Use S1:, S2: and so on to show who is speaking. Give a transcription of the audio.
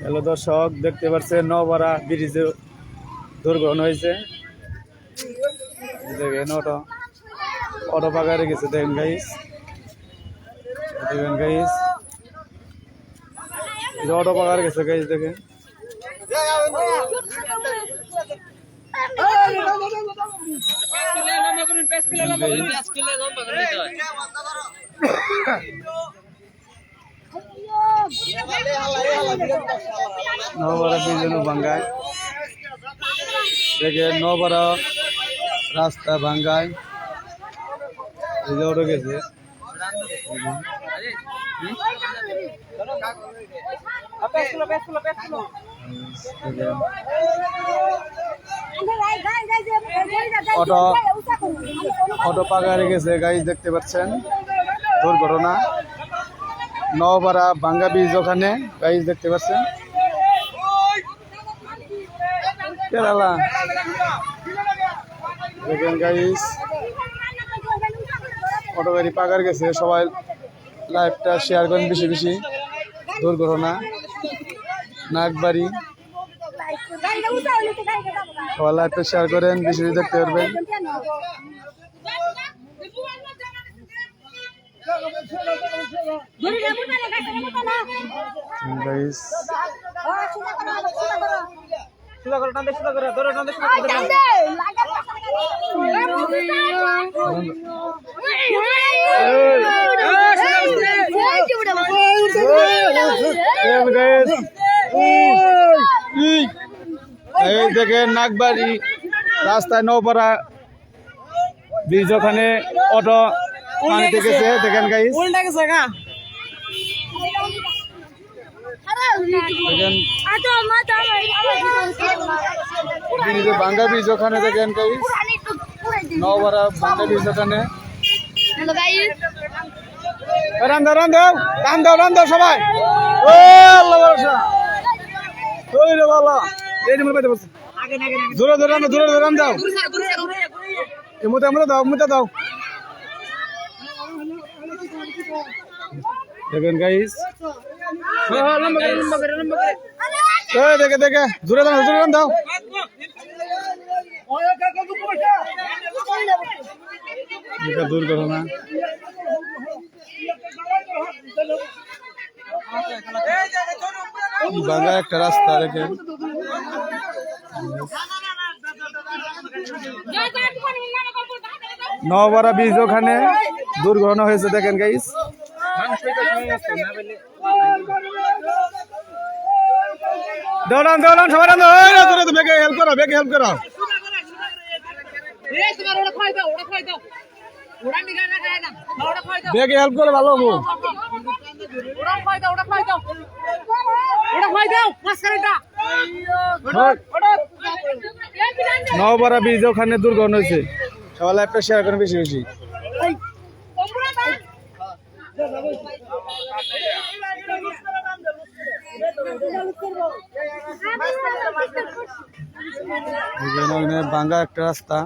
S1: Hello দর্শক দেখতে পাচ্ছেন নবরা ব্রিজে দুর্ঘটনা হয়েছে দেখেন অটো অটো পাকারে গেছে দেখেন গাইস দেখেন গাইস অটো পাকারে গেছে গাইস দেখেন নবরা ভাঙ্গায়। নবরা রাস্তা ভাঙ্গায়। অটো গেছে।
S2: অটো
S1: অটো পাকারে গেছে গাড়ি দেখতে পাচ্ছেন। দুর্ঘটনা। নওপাড়া ভাঙ্গা ব্রিজ ওখানে। গাইজ দেখতে পাচ্ছেন? কেরালা। দেখেন গাইজ অটো গাড়ি পাকার গেছে। সবাই লাইভটা শেয়ার করেন বেশি বেশি। দুর্ঘটনা। নাগবাড়ি। সবাই লাইভটা শেয়ার করেন, বেশি বেশি দেখতে পারবেন। এই দেখেন নাগবাড়ি রাস্তায় নৌপাড়া ব্রিজ ওখানে অটো। পানিতে গেছে। দেখেন দেখেন। ওখানে দেখেন গাইজ নওপাড়া ভাঙ্গা ব্রিজ ওখানে
S2: গাইস
S1: রান দাও রান দাও রান দাও রান দাও সবাই। ও আল্লাহ ভরসা। ওই রে বাবা। এই যে মনে বসে। জোরে জোরে রান দাও জোরে জোরে রান দাও। এই মুতে মুতে দাও মুতে দাও। দেখেন গাইস এই, দেখে দেখে। জোরে দাও জোরে দাও এটা দুর্ঘটনা বাংলা একটা রাস্তা, দেখেন। নওপাড়া ব্রিজ ওখানে। দুর্ঘটনা হয়েছে, দেখেন গাইস দৌড়ান দৌড়ান, সবাই বেগে হেল্প করো, বেগে হেল্প করো। বেগে হেল্প করো ভালো হব। নওপাড়া ব্রিজ ওখানে দুর্ঘটনা হয়েছে। সবাই একটা শেয়ার করেন বেশি বেশি। এখানে ভাঙ্গা একটা রাস্তা।